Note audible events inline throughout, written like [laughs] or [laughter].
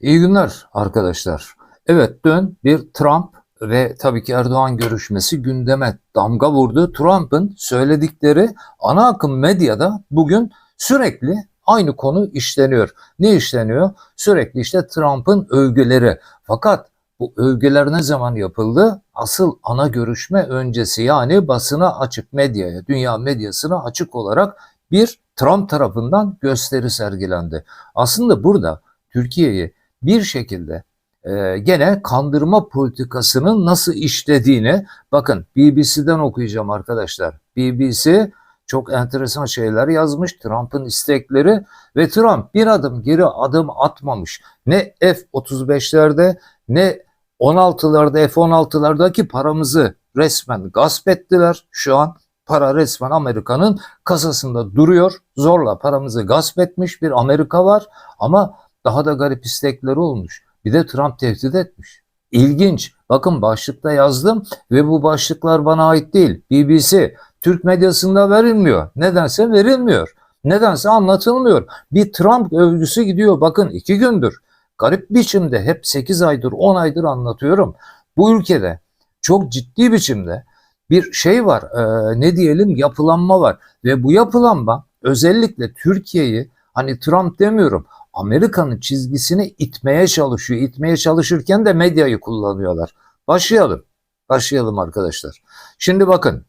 İyi günler arkadaşlar. Evet dün bir Trump ve tabii ki Erdoğan görüşmesi gündeme damga vurdu. Trump'ın söyledikleri ana akım medyada bugün sürekli aynı konu işleniyor. Ne işleniyor? Sürekli işte Trump'ın övgüleri. Fakat bu övgüler ne zaman yapıldı? Asıl ana görüşme öncesi yani basına açık medyaya, dünya medyasına açık olarak bir Trump tarafından gösteri sergilendi. Aslında burada Türkiye'yi bir şekilde e, gene kandırma politikasının nasıl işlediğini bakın BBC'den okuyacağım arkadaşlar. BBC çok enteresan şeyler yazmış Trump'ın istekleri ve Trump bir adım geri adım atmamış. Ne F-35'lerde ne 16'larda F-16'lardaki paramızı resmen gasp ettiler. Şu an para resmen Amerika'nın kasasında duruyor. Zorla paramızı gasp etmiş bir Amerika var ama daha da garip istekleri olmuş. Bir de Trump tehdit etmiş. İlginç. Bakın başlıkta yazdım ve bu başlıklar bana ait değil. BBC, Türk medyasında verilmiyor. Nedense verilmiyor. Nedense anlatılmıyor. Bir Trump övgüsü gidiyor. Bakın iki gündür. Garip biçimde hep 8 aydır 10 aydır anlatıyorum. Bu ülkede çok ciddi biçimde bir şey var. e, ne diyelim yapılanma var. Ve bu yapılanma özellikle Türkiye'yi hani Trump demiyorum Amerika'nın çizgisini itmeye çalışıyor. İtmeye çalışırken de medyayı kullanıyorlar. Başlayalım. Başlayalım arkadaşlar. Şimdi bakın.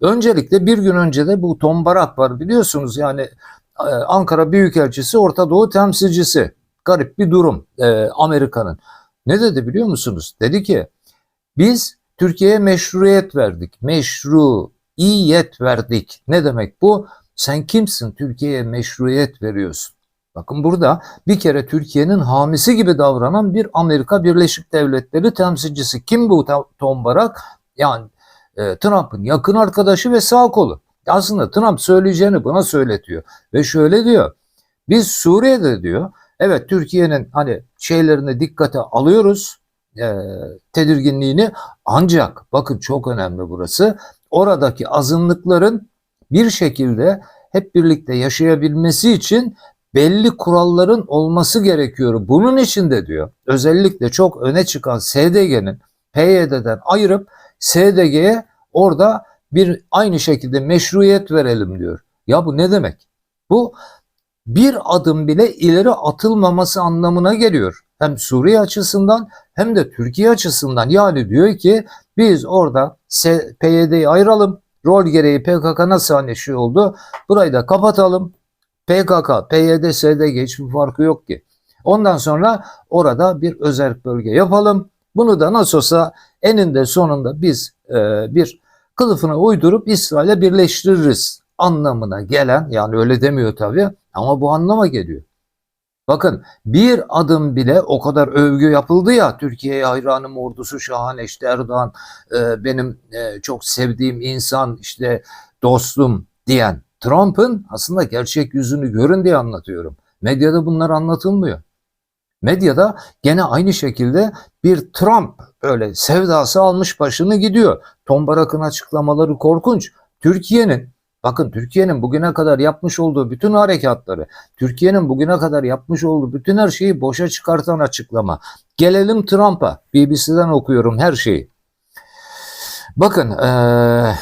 Öncelikle bir gün önce de bu Tom Barak var biliyorsunuz yani e, Ankara Büyükelçisi Orta Doğu temsilcisi. Garip bir durum e, Amerika'nın. Ne dedi biliyor musunuz? Dedi ki biz Türkiye'ye meşruiyet verdik. Meşruiyet verdik. Ne demek bu? Sen kimsin Türkiye'ye meşruiyet veriyorsun? Bakın burada bir kere Türkiye'nin hamisi gibi davranan bir Amerika Birleşik Devletleri temsilcisi. Kim bu Tom Barak? Yani e, Trump'ın yakın arkadaşı ve sağ kolu. Aslında Trump söyleyeceğini buna söyletiyor. Ve şöyle diyor. Biz Suriye'de diyor evet Türkiye'nin hani şeylerini dikkate alıyoruz e, tedirginliğini ancak bakın çok önemli burası oradaki azınlıkların bir şekilde hep birlikte yaşayabilmesi için belli kuralların olması gerekiyor. Bunun için de diyor özellikle çok öne çıkan SDG'nin PYD'den ayırıp SDG'ye orada bir aynı şekilde meşruiyet verelim diyor. Ya bu ne demek? Bu bir adım bile ileri atılmaması anlamına geliyor. Hem Suriye açısından hem de Türkiye açısından. Yani diyor ki biz orada PYD'yi ayıralım. Rol gereği PKK nasıl hani şey oldu? Burayı da kapatalım. PKK, PYD, SDG hiçbir farkı yok ki. Ondan sonra orada bir özel bölge yapalım. Bunu da nasıl olsa eninde sonunda biz e, bir kılıfına uydurup İsrail'e birleştiririz anlamına gelen yani öyle demiyor tabii ama bu anlama geliyor. Bakın bir adım bile o kadar övgü yapıldı ya Türkiye'ye hayranım ordusu şahane işte Erdoğan e, benim e, çok sevdiğim insan işte dostum diyen Trump'ın aslında gerçek yüzünü görün diye anlatıyorum. Medyada bunlar anlatılmıyor. Medyada gene aynı şekilde bir Trump öyle sevdası almış başını gidiyor. Tom Barak'ın açıklamaları korkunç. Türkiye'nin bakın Türkiye'nin bugüne kadar yapmış olduğu bütün harekatları, Türkiye'nin bugüne kadar yapmış olduğu bütün her şeyi boşa çıkartan açıklama. Gelelim Trump'a. BBC'den okuyorum her şeyi. Bakın ee,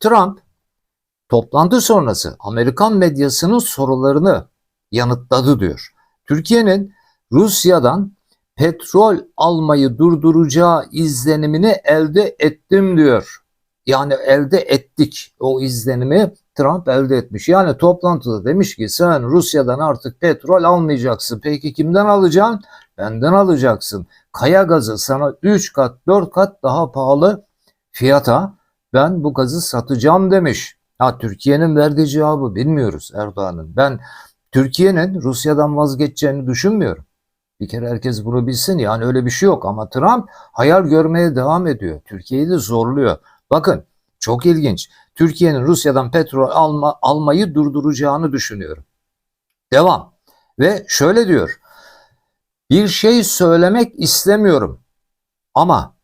Trump toplantı sonrası Amerikan medyasının sorularını yanıtladı diyor. Türkiye'nin Rusya'dan petrol almayı durduracağı izlenimini elde ettim diyor. Yani elde ettik o izlenimi Trump elde etmiş. Yani toplantıda demiş ki sen Rusya'dan artık petrol almayacaksın. Peki kimden alacaksın? Benden alacaksın. Kaya gazı sana 3 kat 4 kat daha pahalı fiyata ben bu gazı satacağım demiş. Ha Türkiye'nin verdiği cevabı bilmiyoruz Erdoğan'ın. Ben Türkiye'nin Rusya'dan vazgeçeceğini düşünmüyorum. Bir kere herkes bunu bilsin yani öyle bir şey yok ama Trump hayal görmeye devam ediyor. Türkiye'yi de zorluyor. Bakın çok ilginç. Türkiye'nin Rusya'dan petrol alma, almayı durduracağını düşünüyorum. Devam. Ve şöyle diyor. Bir şey söylemek istemiyorum. Ama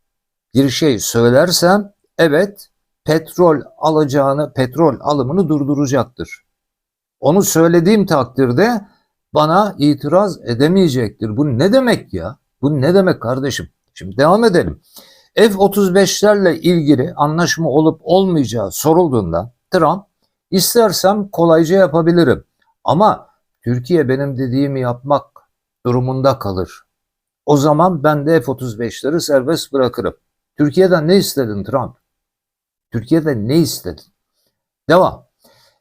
bir şey söylersem evet petrol alacağını, petrol alımını durduracaktır. Onu söylediğim takdirde bana itiraz edemeyecektir. Bu ne demek ya? Bu ne demek kardeşim? Şimdi devam edelim. F-35'lerle ilgili anlaşma olup olmayacağı sorulduğunda Trump istersem kolayca yapabilirim ama Türkiye benim dediğimi yapmak durumunda kalır. O zaman ben de F-35'leri serbest bırakırım. Türkiye'den ne istedin Trump? Türkiye'den ne istedin? Devam.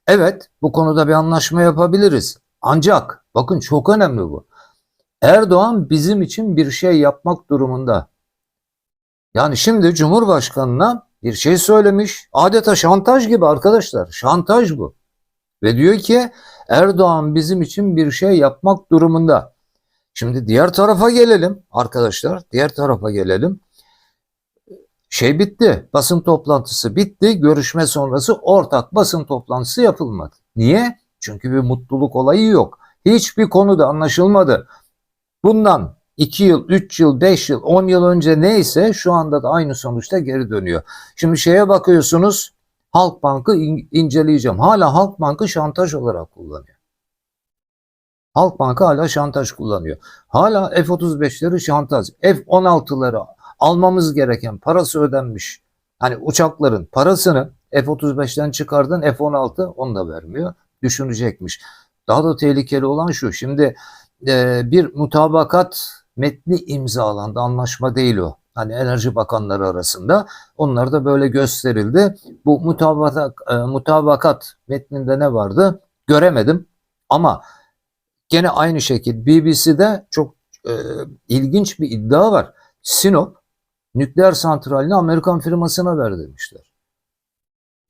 Evet bu konuda bir anlaşma yapabiliriz. Ancak bakın çok önemli bu. Erdoğan bizim için bir şey yapmak durumunda. Yani şimdi Cumhurbaşkanı'na bir şey söylemiş. Adeta şantaj gibi arkadaşlar. Şantaj bu. Ve diyor ki Erdoğan bizim için bir şey yapmak durumunda. Şimdi diğer tarafa gelelim arkadaşlar. Diğer tarafa gelelim. Şey bitti. Basın toplantısı bitti. Görüşme sonrası ortak basın toplantısı yapılmadı. Niye? Çünkü bir mutluluk olayı yok. Hiçbir konuda anlaşılmadı. Bundan 2 yıl, 3 yıl, 5 yıl, 10 yıl önce neyse şu anda da aynı sonuçta geri dönüyor. Şimdi şeye bakıyorsunuz Halkbank'ı in- inceleyeceğim. Hala Halkbank'ı şantaj olarak kullanıyor. Halkbank hala şantaj kullanıyor. Hala F-35'leri şantaj. F-16'ları almamız gereken parası ödenmiş. Hani uçakların parasını F-35'ten çıkardın F-16 onu da vermiyor. Düşünecekmiş. Daha da tehlikeli olan şu. Şimdi e, bir mutabakat metni imzalandı. Anlaşma değil o. Hani Enerji Bakanları arasında. Onlar da böyle gösterildi. Bu mutabakat, e, mutabakat metninde ne vardı? Göremedim. Ama gene aynı şekilde BBC'de çok e, ilginç bir iddia var. Sinop nükleer santralini Amerikan firmasına ver demişler.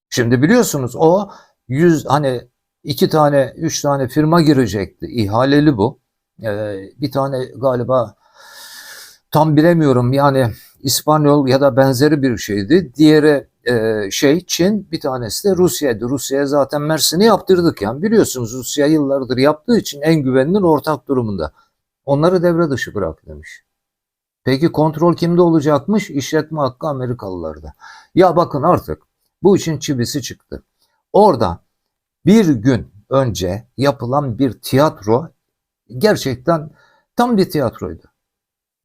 Şimdi biliyorsunuz o 100 hani iki tane üç tane firma girecekti. İhaleli bu. Ee, bir tane galiba tam bilemiyorum yani İspanyol ya da benzeri bir şeydi. Diğeri e, şey Çin bir tanesi de Rusya'ydı. Rusya'ya zaten Mersin'i yaptırdık yani biliyorsunuz Rusya yıllardır yaptığı için en güvenilir ortak durumunda. Onları devre dışı bırak demiş. Peki kontrol kimde olacakmış? İşletme hakkı Amerikalılarda. Ya bakın artık bu işin çivisi çıktı. Orada bir gün önce yapılan bir tiyatro gerçekten tam bir tiyatroydu.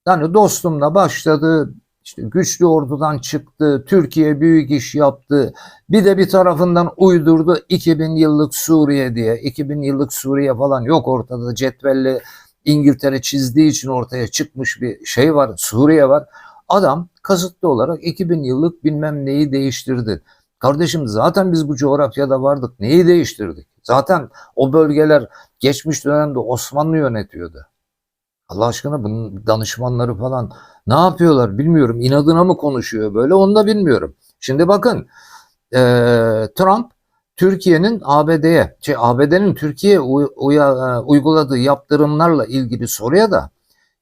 Yani dostumla başladı, işte güçlü ordudan çıktı, Türkiye büyük iş yaptı. Bir de bir tarafından uydurdu 2000 yıllık Suriye diye. 2000 yıllık Suriye falan yok ortada cetvelle İngiltere çizdiği için ortaya çıkmış bir şey var, Suriye var. Adam kasıtlı olarak 2000 yıllık bilmem neyi değiştirdi. Kardeşim zaten biz bu coğrafyada vardık. Neyi değiştirdik? Zaten o bölgeler geçmiş dönemde Osmanlı yönetiyordu. Allah aşkına bunun danışmanları falan ne yapıyorlar bilmiyorum. İnadına mı konuşuyor böyle onu da bilmiyorum. Şimdi bakın e, Trump Türkiye'nin ABD'ye, şey ABD'nin Türkiye'ye uyguladığı yaptırımlarla ilgili soruya da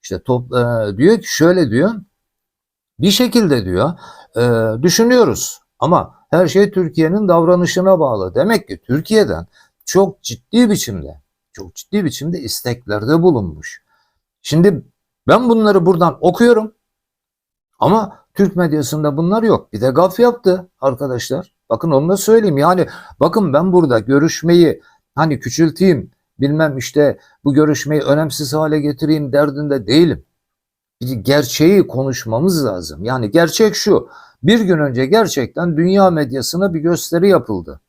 işte top, e, diyor ki şöyle diyor. Bir şekilde diyor e, düşünüyoruz ama her şey Türkiye'nin davranışına bağlı. Demek ki Türkiye'den çok ciddi biçimde, çok ciddi biçimde isteklerde bulunmuş. Şimdi ben bunları buradan okuyorum ama Türk medyasında bunlar yok. Bir de gaf yaptı arkadaşlar. Bakın onu da söyleyeyim. Yani bakın ben burada görüşmeyi hani küçülteyim bilmem işte bu görüşmeyi önemsiz hale getireyim derdinde değilim. Bir gerçeği konuşmamız lazım. Yani gerçek şu. Bir gün önce gerçekten dünya medyasına bir gösteri yapıldı.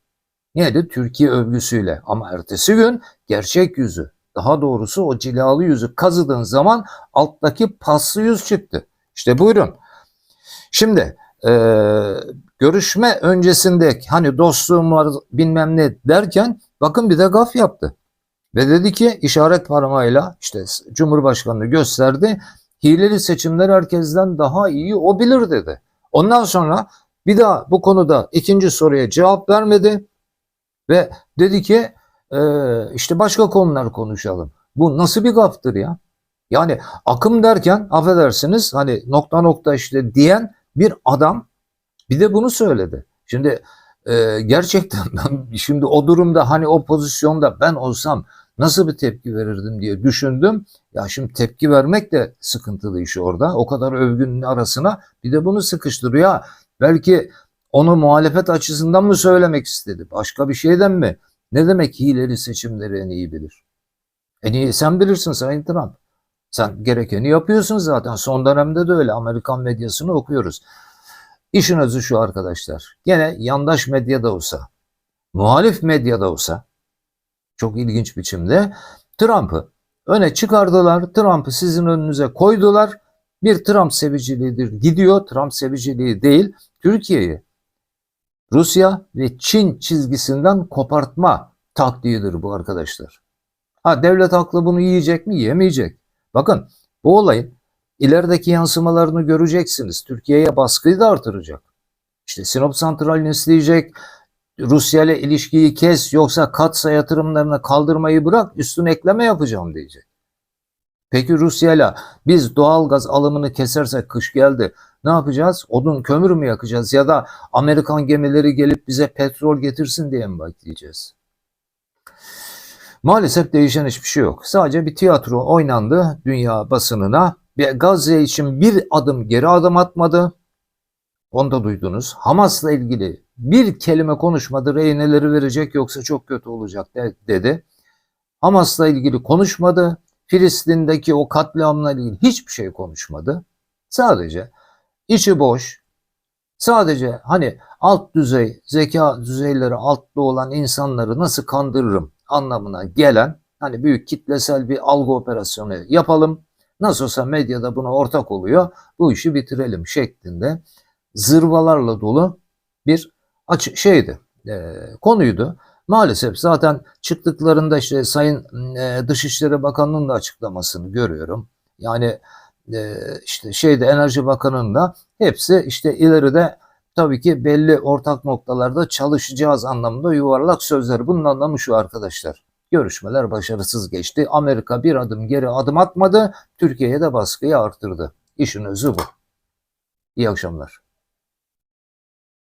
Neydi? Türkiye övgüsüyle. Ama ertesi gün gerçek yüzü, daha doğrusu o cilalı yüzü kazıdığın zaman alttaki paslı yüz çıktı. İşte buyurun. Şimdi görüşme öncesinde hani dostluğum var bilmem ne derken bakın bir de gaf yaptı. Ve dedi ki işaret parmağıyla işte Cumhurbaşkanı gösterdi. Hileli seçimler herkesten daha iyi o bilir dedi. Ondan sonra bir daha bu konuda ikinci soruya cevap vermedi ve dedi ki e, işte başka konular konuşalım. Bu nasıl bir gaftır ya? Yani akım derken affedersiniz hani nokta nokta işte diyen bir adam bir de bunu söyledi. Şimdi e, gerçekten [laughs] ben şimdi o durumda hani o pozisyonda ben olsam nasıl bir tepki verirdim diye düşündüm. Ya şimdi tepki vermek de sıkıntılı iş orada. O kadar övgünün arasına bir de bunu sıkıştırıyor. Belki onu muhalefet açısından mı söylemek istedi? Başka bir şeyden mi? Ne demek hileri seçimleri en iyi bilir? En iyi sen bilirsin Sayın Trump. Sen gerekeni yapıyorsun zaten. Son dönemde de öyle. Amerikan medyasını okuyoruz. İşin özü şu arkadaşlar. Gene yandaş medyada olsa, muhalif medyada olsa çok ilginç biçimde Trump'ı öne çıkardılar. Trump'ı sizin önünüze koydular. Bir Trump seviciliğidir. Gidiyor. Trump seviciliği değil. Türkiye'yi Rusya ve Çin çizgisinden kopartma taktiğidir bu arkadaşlar. Ha devlet aklı bunu yiyecek mi? Yemeyecek. Bakın bu olayın ilerideki yansımalarını göreceksiniz. Türkiye'ye baskıyı da artıracak. İşte Sinop Santrali'ni isteyecek. Rusya ile ilişkiyi kes yoksa katsa yatırımlarını kaldırmayı bırak üstüne ekleme yapacağım diyecek. Peki Rusya ile biz doğal gaz alımını kesersek kış geldi ne yapacağız? Odun kömür mü yakacağız ya da Amerikan gemileri gelip bize petrol getirsin diye mi bekleyeceğiz? Maalesef değişen hiçbir şey yok. Sadece bir tiyatro oynandı dünya basınına Gazze için bir adım geri adım atmadı. Onu da duydunuz. Hamas'la ilgili bir kelime konuşmadı. Rehineleri verecek yoksa çok kötü olacak de- dedi. Hamas'la ilgili konuşmadı. Filistin'deki o katliamla ilgili hiçbir şey konuşmadı. Sadece içi boş, sadece hani alt düzey, zeka düzeyleri altta olan insanları nasıl kandırırım anlamına gelen hani büyük kitlesel bir algı operasyonu yapalım. Nasıl olsa medyada buna ortak oluyor. Bu işi bitirelim şeklinde zırvalarla dolu bir açı şeydi, e, konuydu. Maalesef zaten çıktıklarında işte Sayın e, Dışişleri Bakanı'nın da açıklamasını görüyorum. Yani e, işte şeyde Enerji Bakanı'nın da hepsi işte ileride tabii ki belli ortak noktalarda çalışacağız anlamında yuvarlak sözler. Bunun anlamı şu arkadaşlar. Görüşmeler başarısız geçti. Amerika bir adım geri adım atmadı. Türkiye'ye de baskıyı arttırdı. İşin özü bu. İyi akşamlar.